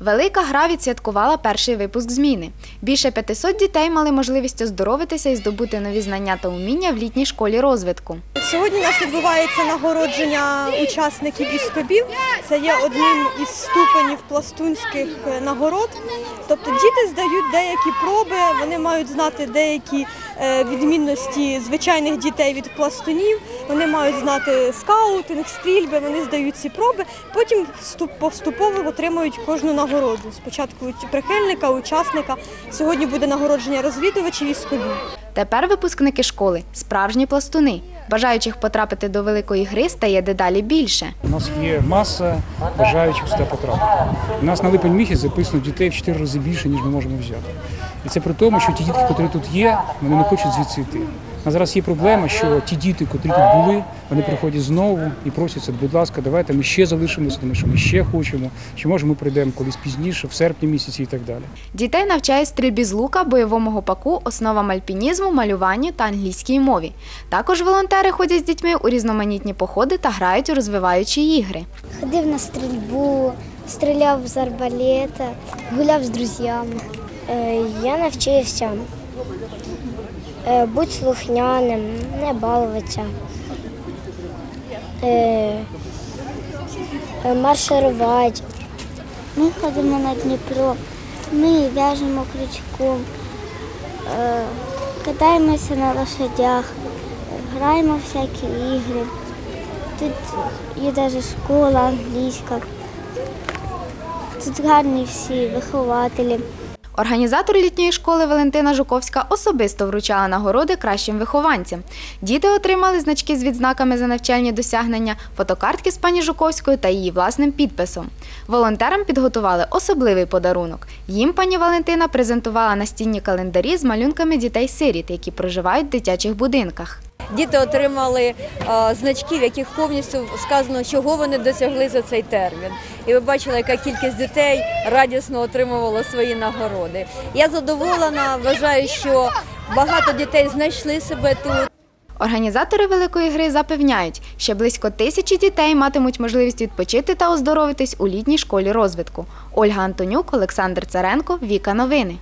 Велика гра відсвяткувала перший випуск зміни. Більше 500 дітей мали можливість оздоровитися і здобути нові знання та уміння в літній школі розвитку. Сьогодні у нас відбувається нагородження учасників іскобів. Це є одним із ступенів пластунських е, нагород. Тобто діти здають деякі проби, вони мають знати деякі відмінності звичайних дітей від пластунів. Вони мають знати скаутинг, стрільби. Вони здають ці проби. Потім поступово отримують кожну нагороду. Спочатку прихильника, учасника. Сьогодні буде нагородження розвідувачів і скобів. Тепер випускники школи справжні пластуни. Бажаючих потрапити до великої гри стає дедалі більше. У нас є маса бажаючих сюди потрапити. У нас на липень місяць записано дітей в 4 рази більше, ніж ми можемо взяти. І це при тому, що ті дітки, які тут є, вони не хочуть звідси йти. Нас зараз є проблема, що ті діти, які тут були, вони приходять знову і просяться, будь ласка, давайте ми ще залишимося, тому що ми ще хочемо, чи може ми прийдемо колись пізніше, в серпні місяці і так далі. Дітей навчають стрільбі з лука, бойовому гопаку, основам альпінізму, малюванню та англійській мові. Також волонтери ходять з дітьми у різноманітні походи та грають у розвиваючі ігри. Ходив на стрільбу, стріляв з арбалета, гуляв з друзями. Е, Я навчився е, бути слухняним, не балуватися, е, е, марширувати. Ми ходимо на Дніпро, ми в'яжемо крючком, катаємося на лошадях, граємо всякі ігри. Тут є навіть школа англійська. Тут гарні всі вихователі. Організатор літньої школи Валентина Жуковська особисто вручала нагороди кращим вихованцям. Діти отримали значки з відзнаками за навчальні досягнення, фотокартки з пані Жуковською та її власним підписом. Волонтерам підготували особливий подарунок. Їм пані Валентина презентувала настінні календарі з малюнками дітей-сиріт, які проживають в дитячих будинках. Діти отримали е, значки, в яких повністю сказано, чого вони досягли за цей термін. І ви бачили, яка кількість дітей радісно отримувала свої нагороди. Я задоволена, вважаю, що багато дітей знайшли себе тут. Організатори великої гри запевняють, що близько тисячі дітей матимуть можливість відпочити та оздоровитись у літній школі розвитку. Ольга Антонюк, Олександр Царенко, Віка Новини.